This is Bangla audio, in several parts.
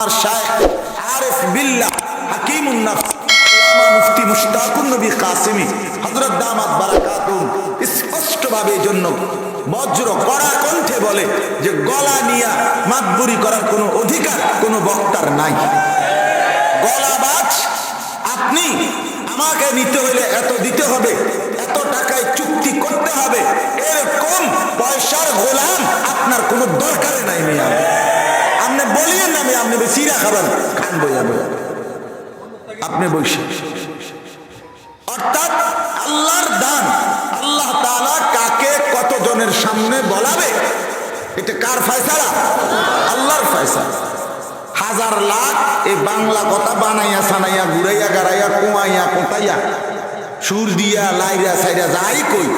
আর গলা অধিকার বক্তার নাই। গলাবাজ, আপনি আমাকে নিতে হলে এত দিতে হবে, এত টাকায় চুক্তি করতে হবে, এরকম পয়সার গোলাম আপনার কোনো দরকারে নাই মেয়ে। খাবেন খান বইয়া আপনি বসে অর্থাৎ আল্লাহর দান আল্লাহ তাআলা কাকে কতজনের সামনে বলাবে, এটা কার ফয়সালা? আল্লাহর ফয়সালা। হাজার লাখ এই বাংলা কথা বানাইয়া, সানাইয়া, ঘুরাইয়া, গাড়াইয়া, কুয়াইয়া, কোটাইয়া, সুর দিয়া, লাইরা, সাইরা, যাই কই।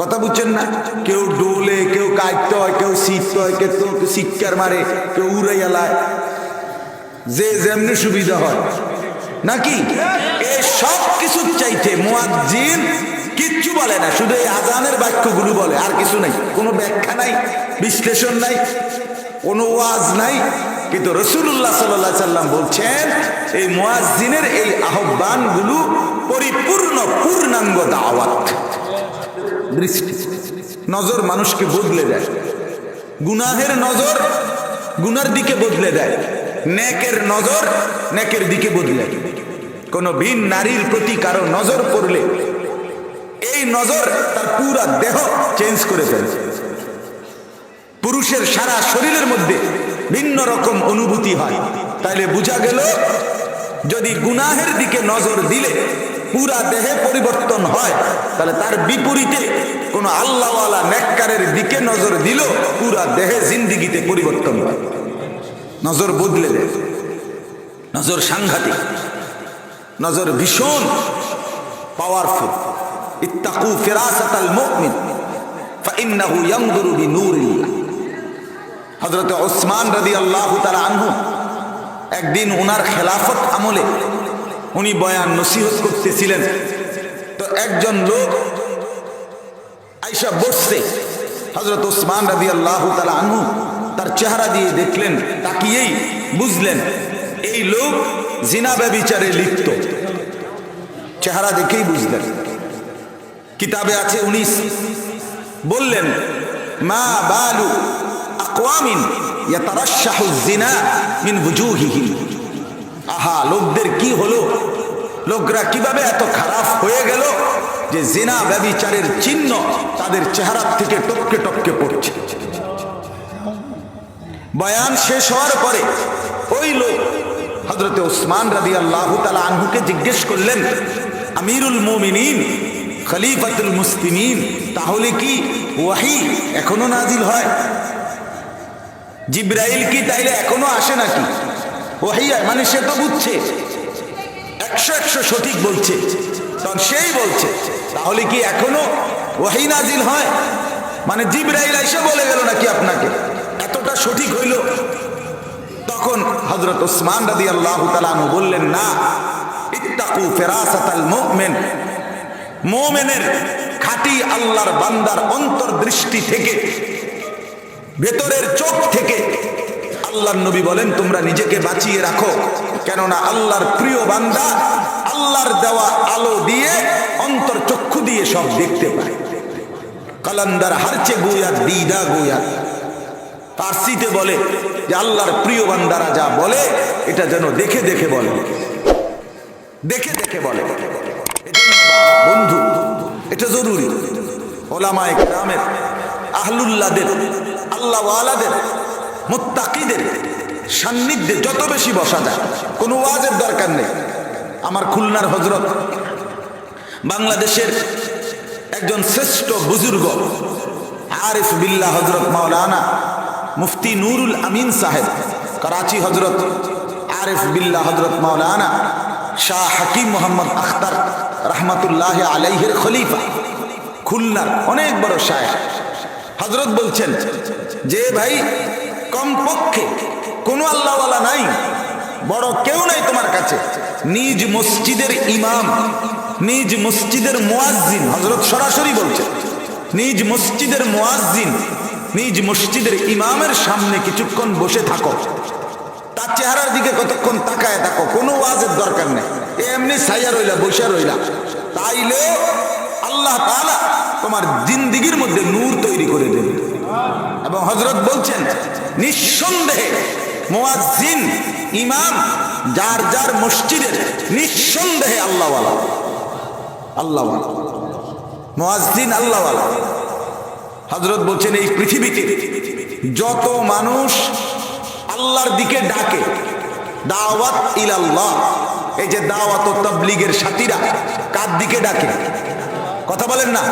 কথা বুঝছেন না? কেউ ডোলে, কেউ কাটতে হয় কেউ শীত হয় কেউ শিক্ষার মারে, কেউ উড়াইয়া লায়। যে যেমনি সুবিধা হয়। নাকি? এই সব কিছুর চাইতে মুয়াজ্জিন কিচ্ছু বলে না, শুধু এই আজানের বাক্যগুলো বলে, আর কিছু নাই। কোনো ব্যাখ্যা নাই, বিশ্লেষণ নাই, কোনো ওয়াজ নাই। কিন্তু রসুল্লাহ সাল্লাহ সাল্লাম বলছেন, এই মুয়াজ্জিনের এই আহ্বানগুলো পরিপূর্ণ পূর্ণাঙ্গ দাওয়াত। দৃষ্টি। নজর মানুষকে বদলে দেয়। গুনাহের নজর গুনার দিকে বদলে দেয়। নেকের নজর নেকের দিকে বদলে। কোনো ভিন নারীর প্রতি কারও নজর পড়লে এই নজর তার পুরা দেহ চেঞ্জ করে ফেলে। পুরুষের সারা শরীরের মধ্যে ভিন্ন রকম অনুভূতি হয়। তাইলে বোঝা গেল, যদি গুনাহের দিকে নজর দিলে পুরা দেহে পরিবর্তন হয়, তাহলে তার বিপরীতে কোনো আল্লাহওয়ালা নেককারের দিকে নজর দিল পুরা দেহে জিন্দিগিতে পরিবর্তন হয়। নজর বদলে দেয়। নজর সাংঘাতিক। নজর ভীষণ পাওয়ারফুল ইত্তাকু ফিরাসাতাল মুমিন। ফাইন্নাহু ইয়ানজুরু বিনূরিল্লাহ। হযরত ওসমান রাদিয়াল্লাহু তাআলা আনহু একদিন ওনার খেলাফত আমলে উনি বয়ান নসিহত করতেছিলেন। তো একজন লোক আইসা বসছে হজরত ওসমান রাজি আল্লাহ আনহু তার চেহারা দিয়ে দেখলেন, তাকিয়েই বুঝলেন, এই লোক জিনা ব্যবিচারে লিপ্ত। চেহারা দেখেই বুঝলেন। কিতাবে আছে উনিশ। বললেন, মা বালু ইয়াতারাশাহু জিনা মিন বুজুহিহিম আহা, লোকদের কি হলো? লোকরা কীভাবে এত খারাপ হয়ে গেল যে জিনা ব্যবিচারের চিহ্ন তাদের চেহারা থেকে টপকে টপকে পড়ছে? বয়ান শেষ হওয়ার পরে ওই লোক হজরতে ওসমান রাদি আল্লাহ তালা আনহুকে জিজ্ঞেস করলেন, আমিরুল মোমিনিন, খলিফাতুল মুসলিমিন, তাহলে কি ওয়াহি এখনও নাজিল হয়? জিব্রাইল কি তাইলে এখনও আসে নাকি? ওয়াহি মানে সে তো বুঝছে। একশো একশো সঠিক বলছে। তখন সেই বলছে, তাহলে কি এখনও ওয়াহি নাজিল হয়? মানে জিব্রাইল এসে বলে গেল নাকি আপনাকে? সঠিক হইল। তখন হজরত ওসমান রাদি আল্লাহ বললেন, না, ইত্তাকু ফেরাসাতাল মুমিন। মোমেনের খাঁটি আল্লাহর বান্দার অন্তর্দৃষ্টি থেকে, ভেতরের চোখ থেকে আল্লাহর নবী বলেন, তোমরা নিজেকে বাঁচিয়ে রাখো। কেননা আল্লাহর প্রিয় বান্দা আল্লাহর দেওয়া আলো দিয়ে অন্তর চক্ষু দিয়ে সব দেখতে পায়। কালান্দার হারচে গোয়া, দিদা গোয়া। পার্সিতে বলে যে আল্লাহর প্রিয় বান্দারা যা বলে, এটা যেন দেখে দেখে বলে। দেখে দেখে বলে। বন্ধু, এটা জরুরি। ওলামায় গ্রামের আহলুল্লাদের, আল্লাহওয়ালাদের, মোত্তাকিদের, সান্নিধ্যে যত বেশি বসা যায়, কোনো ওয়াজের দরকার নেই। আমার খুলনার হজরত বাংলাদেশের একজন শ্রেষ্ঠ বুজুর্গ, আরিফ বিল্লাহ হজরত মাওলানা মুফতি নুরুল আমিন সাহেব, করাচি হজরত আরিফ বিল্লাহ হজরত মাওলানা শাহ হাকিম মোহাম্মদ আখতার রহমতুল্লাহ আলাইহের খলিফা, খুলনার অনেক বড় শায়েখ। হজরত বলছেন, যে ভাই কমপক্ষে কোনো আল্লাহওয়ালা নাই, বড় কেউ নাই তোমার কাছে। নিজ মসজিদের ইমাম, নিজ মসজিদের মুয়াজ্জিন, হজরত সরাসরি বলছেন, নিজ মসজিদের মুয়াজ্জিন নিজ মসজিদের ইমামের সামনে কিছুক্ষণ বসে থাকো। তার চেহারার দিকে কতক্ষণ তাকায় থাকো কোনো ওয়াজের দরকার নেই। এমনি সাইয়া রইলা বৈশা রইলা। তাইলে আল্লাহ তালা তোমার জিন্দিগির মধ্যে নূর তৈরি করে দেবে। এবং হজরত বলছেন, নিঃসন্দেহে মোয়াজ্জিন, ইমাম, যার যার মসজিদের নিঃসন্দেহে আল্লাহওয়ালা। আল্লাহওয়ালা। মোয়াজ্জিন আল্লাহওয়ালা। হজরত বলছেন, এই পৃথিবীতে যত মানুষ আল্লাহর দিকে ডাকে, দাওয়াত ইলাল্লাহ, এই যে দাওয়াত ও তাবলীগের সাথীরা কার দিকে ডাকে? কথা বলেন না।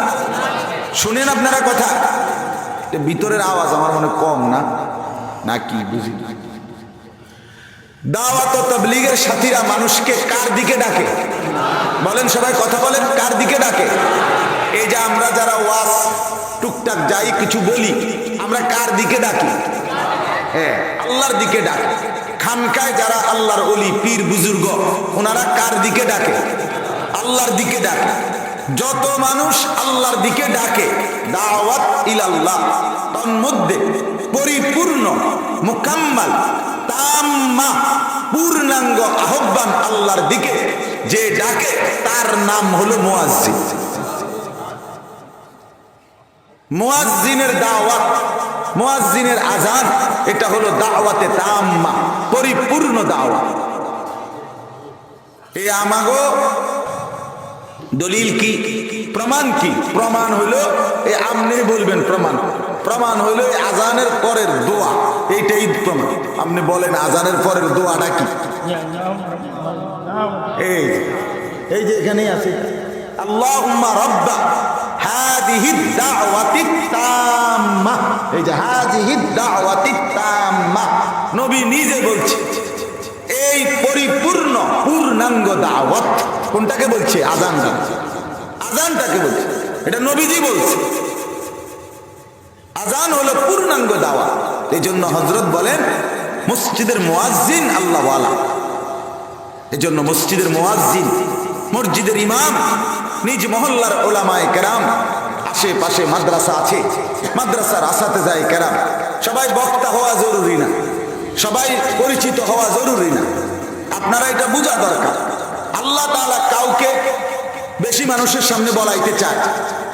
শুনেন আপনারা কথা। ভিতরের আওয়াজ আমার মনে কম না? না কি বুঝি। দাওয়াত ও তাবলীগের সাথীরা মানুষকে কার দিকে ডাকে? বলেন সবাই কথা বলেন, কার দিকে ডাকে? এই যে আমরা যারা ওয়াজ টুকটাক যাই, কিছু বলি, আমরা কার দিকে ডাকি? হ্যাঁ আল্লাহর দিকে ডাকে। খানকায় যারা আল্লাহর অলি পীর, বুজুর্গ, ওনারা কার দিকে ডাকে? আল্লাহর দিকে ডাকে। যত মানুষ আল্লাহর দিকে ডাকে, দাওয়াত ইলাল্লাহ, তন্মধ্যে পরিপূর্ণ, মুকাম্মাল, তাম্মা, পূর্ণাঙ্গ আহ্বান আল্লাহর দিকে। যে ডাকে, তার নাম হলো মুয়াজ্জিন। মুয়াজ্জিনের দাওয়াত মুয়াজ্জিনের আজান এটা হলো দাওয়াতে তাম্মা পরিপূর্ণ দাওয়াত। এই আমাগো দলিল কি? প্রমাণ কি? প্রমাণ হইল এ আপনি বলবেন প্রমাণ। প্রমাণ এই আজানের পরের দোয়া এইটাই প্রমাণ। আপনি বলেন আজানের পরের দোয়াটা কি? এই যে, এই যে এখানেই আছে আল্লাহুম্মা রাব্বা হাদিহি দাওয়াতি তাম্মা এই যে নবী নিজে বলছে, এই পরিপূর্ণ পূর্ণাঙ্গ দাওয়াত। কোনটাকে বলছে? আজান আজানটাকে বলছে। এটা নবীজি বলছে। আজান হলো পূর্ণাঙ্গ দাওয়া এই জন্য হজরত বলেন, মসজিদের মুয়াজ্জিন আল্লাহওয়ালা। এই জন্য মসজিদের মুয়াজ্জিন, মসজিদের ইমাম। নিজ মহল্লার ওলামায় কেরাম, আশেপাশে মাদ্রাসা আছে, মাদ্রাসার আসাতে যায় কেরাম। সবাই বক্তা হওয়া জরুরি না, সবাই পরিচিত হওয়া জরুরি না। আপনারা এটা বোঝা দরকার। আল্লাহ তাআলা কাউকে বেশি মানুষের সামনে বলাইতে চায়।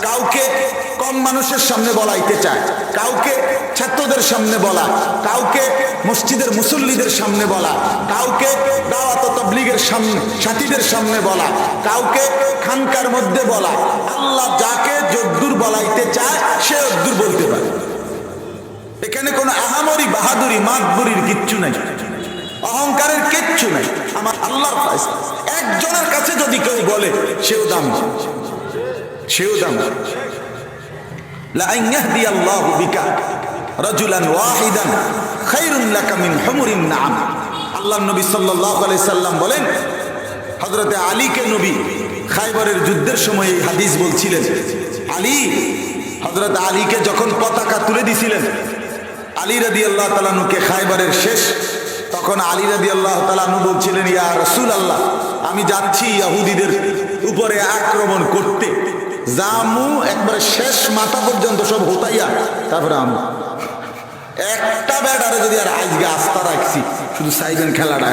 কাউকে কম মানুষের সামনে বলাইতে চায়। কাউকে ছাত্রদের সামনে বলা, কাউকে মসজিদের মুসল্লিদের সামনে বলা, কাউকে দাওয়াত তবলিগের সামনে সাথীদের সামনে বলা, কাউকে খানকার মধ্যে বলা। আল্লাহ যাকে যদ্দুর বলাইতে চায়, সে অদ্দুর বলতে পারে। এখানে কোনো আহামরি, বাহাদুরি, মাতবুরির কিচ্ছু নাই। অহংকারের কিচ্ছু নাই। আমার ফয়সালা। একজনের কাছে যদি কেউ বলে, সেও দাম। সেও দাম। আল্লাহ নবী সাল্লাম বলেন নবী খায়বরের যুদ্ধের সময় হাদিস বলছিলেন, আলী, হযরত আলীকে যখন পতাকা তুলে দিছিলেন, আলী রাদিয়াল্লাহু তাআলানুকে খায়বরের শেষ, তখন আলী রাদিয়াল্লাহু তাআলানু বলছিলেন, ইয়া রসুল আল্লাহ আমি যাচ্ছি ইহুদিদের উপরে আক্রমণ করতে। জামু একবারে শেষ মাথা পর্যন্ত সব হতাইয়া, তারপরে আমু একটা ব্যাটারে যদি আর আজকে আস্থা রাখছি, শুধু সাইবেন খেলাটা।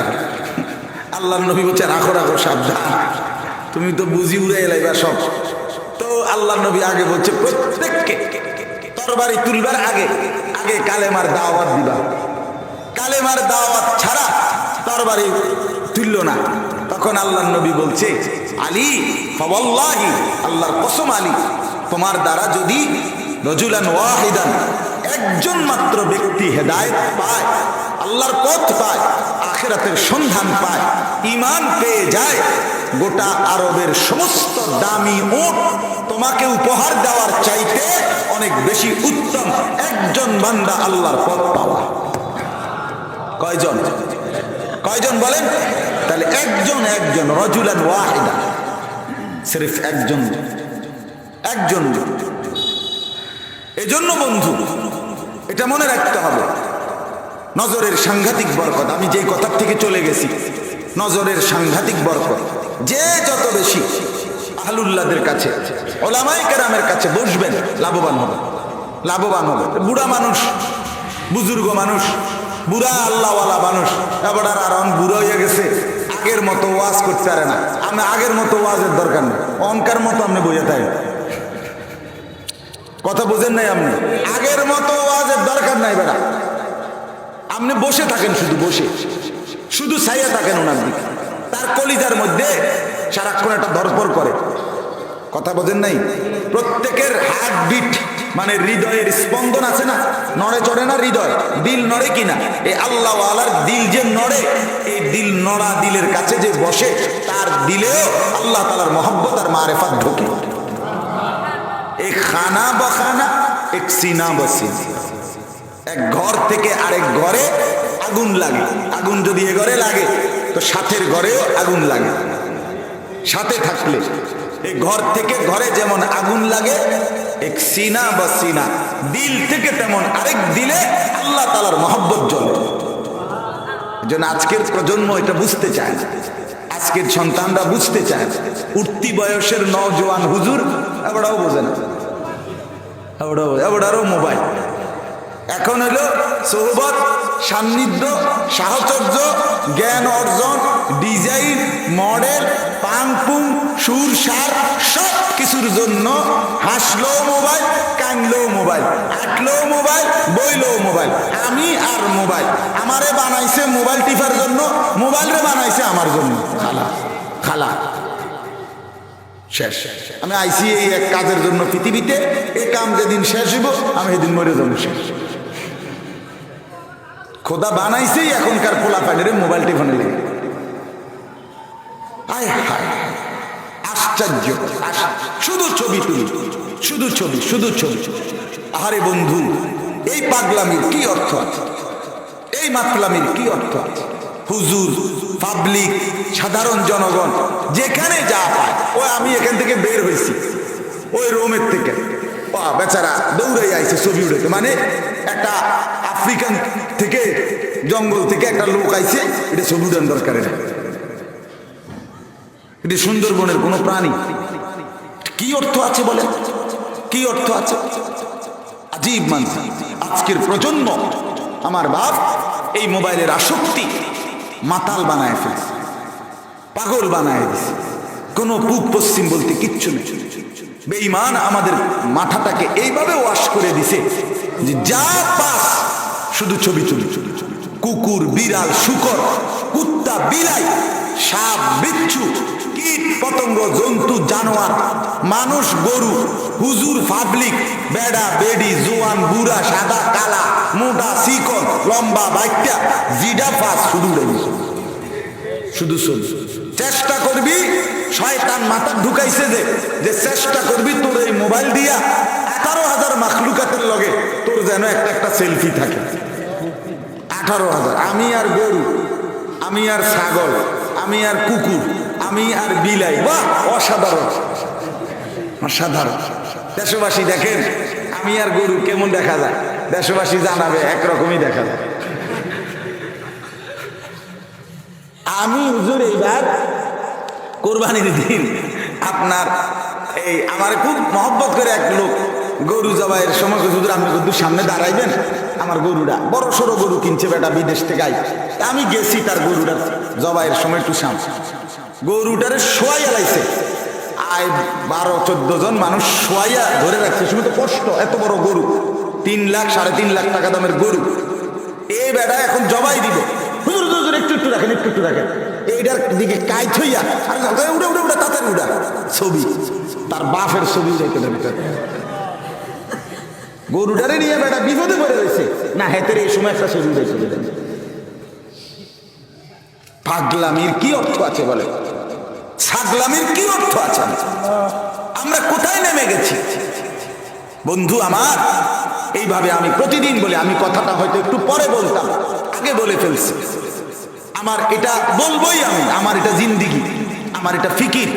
আল্লাহ নবী বলছে, রাখো রাখো, সাবধান। তুমি তো বুঝি উড়ে এলাইবা সব। তো আল্লাহ নবী আগে বলছে, প্রত্যেককে তরবারি তুলবার আগে আগে কালেমার দাওয়াত দিবা। কালেমার দাওয়াত ছাড়া তরবারি তুলল না। তখন আল্লাহ নবী বলছে, আলী ফবল্লাহি আল্লাহর কসম আলী, তোমার দ্বারা যদি রজুলান ওয়াহিদান একজন মাত্র ব্যক্তি হেদায়েত পায়, আল্লাহর পথ পায়, আখেরাতের সন্ধান পায় ইমান পেয়ে যায়, গোটা আরবের সমস্ত দামি উট তোমাকে উপহার দেওয়ার চাইতে অনেক বেশি উত্তম একজন বান্দা আল্লাহর পথ পাওয়া। কয়জন? কয়জন বলেন? তাহলে একজন একজন, রজুলান ওয়াহিদা। সিরিফ একজন একজন। এজন্য বন্ধু, এটা মনে রাখতে হবে। নজরের সাংঘাতিক বরকত, আমি যেই কথার থেকে চলে গেছি, নজরের সাংঘাতিক বরকত। যে যত বেশি আহলুল্লাদের কাছে ওলামাই কেরামের কাছে বসবেন, লাভবান হবে লাভবান হবে বুড়া মানুষ, বুজুর্গ মানুষ, বুড়া আল্লাহওয়ালা মানুষ, এবার আর বুড়ো হয়ে গেছে। মতো ওয়াজ করতে পারে না। আমি আগের মতো ওয়াজের দরকার নেই। অনকার মতো আপনি বুঝে তাই কথা বোঝেন নাই আপনি? আগের মতো ওয়াজের দরকার নাই বেড়া আপনি বসে থাকেন শুধু, বসে। শুধু ছাইয়া থাকেন ওনার দিকে। তার কলিজার মধ্যে সারাক্ষণ একটা ধরপর করে। কথা বোঝেন নাই? প্রত্যেকের হার্ট বিট মানে হৃদয়ের স্পন্দন আছে না? নড়ে চড়ে না হৃদয়? দিল নড়ে কিনা? এই আল্লাহ আলার দিল যে নড়ে, এই দিল নড়া দিলের কাছে যে বসে, তার দিলেও আল্লাহ তালার মহব্বত আর মারেফাত ঢোকে। এক খানা বখানা এক সিনা বসিন এক ঘর থেকে আরেক ঘরে আগুন লাগে। আগুন যদি এ ঘরে লাগে, তো সাথের ঘরেও আগুন লাগে। সাথে থাকলে এই ঘর থেকে ঘরে যেমন আগুন লাগে, এক সিনা বা সিনা, দিল থেকে তেমন আরেক দিলে আল্লাহ তালার মহব্বত জ্বলে। যেন আজকের প্রজন্ম এটা বুঝতে চায় আজকের সন্তানরা বুঝতে চায় উঠতি বয়সের নজওয়ান হুজুর, এবারও বোঝে না। এবারও মোবাইল। এখন হলো সোহবত, সান্নিধ্য, সাহচর্য, জ্ঞান অর্জন, ডিজাইন, মডেল পাংপুং সুর, সার, সব কিছুর জন্য হাসলো মোবাইল কানলো মোবাইল আটলো মোবাইল, বইলো মোবাইল, আমি আর মোবাইল। আমারে বানাইছে মোবাইল টিপার জন্য মোবাইলরে বানাইছে আমার জন্য। খালা খালা। শেষ। আমি আইসি এই এক কাজের জন্য পৃথিবীতে এই কাম যেদিন শেষ হইব, আমি সেদিন মরে যাব। শেষ খোদা বানাইছেই এখনকার পোলা প্যাডের মোবাইল টিফোনে লেগে। আয় হায়। আশ্চর্য। শুধু ছবি তুলি। শুধু ছবি শুধু ছবি। আহারে বন্ধু, এই পাগলামির কি অর্থ আছে? এই মাতলামির কি অর্থ আছে? হুজুর, পাবলিক, সাধারণ জনগণ, যেখানে যা পায় ওই আমি এখান থেকে বের হয়েছি। ওই রোমের থেকে। পা বেচারা দৌড়াই আইছে ছবি উঠেছে মানে একটা আফ্রিকান থেকে, জঙ্গল থেকে একটা লোক আইছে, এটা ছবি উঠান দরকার এটা সুন্দরবনের কোনো প্রাণী। কি অর্থ আছে বলে কি অর্থ আছে? আজীব মানুষ। আজকের প্রজন্ম, আমার বাপ এই মোবাইলের আসক্তি মাতাল বানায় ফেলছে, পাগল বানায় দিছে কোনো পূব পশ্চিম বলতে কিচ্ছু নেই। বেঈমান আমাদের মাথাটাকে এইভাবে ওয়াশ করে দিছে যে যা পাস শুধু ছবি ছবি ছবি ছবি। কুকুর, বিড়াল, শুকর পতঙ্গ, জন্তু, জানোয়ার, মানুষ, গরু, হুজুর, পাবলিক, বেড়া, বেডি, জোয়ান, বুড়া, সাদা, কালা, মোটা, শিকল, লম্বা, বাইকটা, জিডা ফাস, শুধু শুধু শুধু চেষ্টা করবি, শয়তান মাথা ঢুকাইছে যে যে চেষ্টা করবি তোর এই মোবাইল দিয়া আঠারো হাজার মাখলুকাতের লগে তোর যেন একটা একটা সেলফি থাকে। আঠারো হাজার। আমি আর গরু, আমি আর ছাগল, আমি আর কুকুর আমি আর বিলাই, বাহ, অসাধারণ। অসাধারণ। দেশবাসী দেখেন, আমি আর গরু কেমন দেখা যায়? দেশবাসী জানাবে, একরকমই দেখা যায়। আমি হুজুর এইবার কোরবানির দিন আপনার এই আমার খুব মহব্বত করে এক লোক গরু জবাইয়ের সময় হুজুর, আপনি কিন্তু সামনে দাঁড়াইবেন, আমার গরুটা বড় সড়ো গরু কিনছে বেটা বিদেশ থেকে আই আমি গেছি তার গরুটা জবাইয়ের সময় একটু সামনে। গরুটারে শোয়াই এলাইছে আয় বারো চোদ্দ জন মানুষ শোয়াইয়া ধরে রাখছে। শুধু তো কষ্ট এত বড় গরু। তিন লাখ সাড়ে তিন লাখ টাকা দামের গরু। এই বেটা এখন জবাই দিব। হুজুর হুজুর, একটু একটু রাখেন একটু একটু রাখেন। এইটার দিকে কাইত হইয়া আর উড়ে উড়ে উড়ে তাড়াতাড়ি উড়া। ছবি তার বাপের ছবি রেখে দেবে গরুটারে নিয়ে বেটা বিপদে পড়ে রয়েছে। না হেতের এই সময় একটা ছবি রেখে পাগলামির কি অর্থ আছে বলে? ছাগলামির কি অর্থ আছে? আমরা কোথায় নেমে গেছি? বন্ধু আমার, এইভাবে আমি প্রতিদিন বলে, আমি কথাটা হয়তো একটু পরে বলতাম, আগে বলে ফেলছি। আমার এটা বলবোই আমি, আমার এটা জিন্দিগি, আমার এটা ফিকির।